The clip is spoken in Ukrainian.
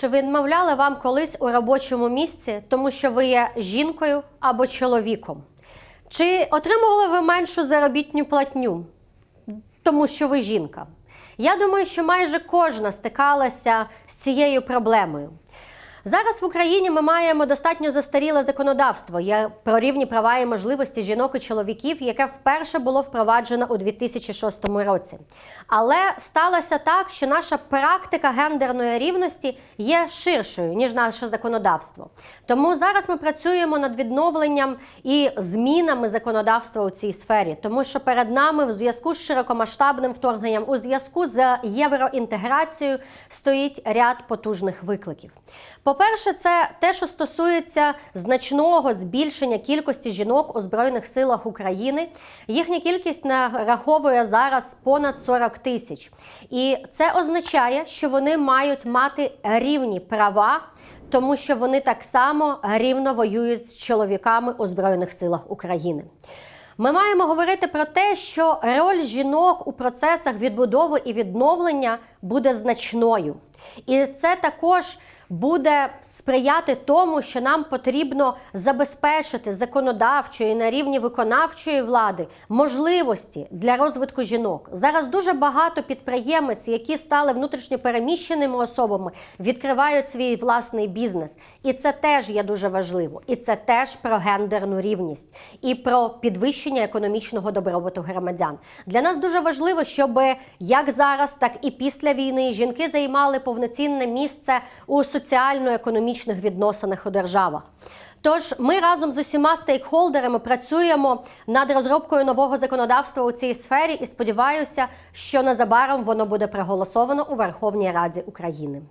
Чи відмовляли вам колись у робочому місці, тому що ви є жінкою або чоловіком? Чи отримували ви меншу заробітню платню, тому що ви жінка? Я думаю, що майже кожна стикалася з цією проблемою. Зараз в Україні ми маємо достатньо застаріле законодавство про рівні права і можливості жінок і чоловіків, яке вперше було впроваджено у 2006 році. Але сталося так, що наша практика гендерної рівності є ширшою ніж наше законодавство. Тому зараз ми працюємо над відновленням і змінами законодавства у цій сфері, тому що перед нами в зв'язку з широкомасштабним вторгненням, у зв'язку з євроінтеграцією стоїть ряд потужних викликів. По-перше, це те, що стосується значного збільшення кількості жінок у Збройних силах України. Їхня кількість нараховує зараз понад 40 тисяч. І це означає, що вони мають мати рівні права. Тому що вони так само рівно воюють з чоловіками у Збройних силах України. Ми маємо говорити про те, що роль жінок у процесах відбудови і відновлення буде значною. І це також буде сприяти тому, що нам потрібно забезпечити законодавчої на рівні виконавчої влади можливості для розвитку жінок. Зараз дуже багато підприємець, які стали внутрішньо переміщеними особами, відкривають свій власний бізнес. І це теж є дуже важливо. І це теж про гендерну рівність і про підвищення економічного добробуту громадян. Для нас дуже важливо, щоб як зараз, так і після війни жінки займали повноцінне місце у соціально-економічних відносинах у державах. Тож ми разом з усіма стейкхолдерами працюємо над розробкою нового законодавства у цій сфері і сподіваюся, що незабаром воно буде проголосовано у Верховній Раді України.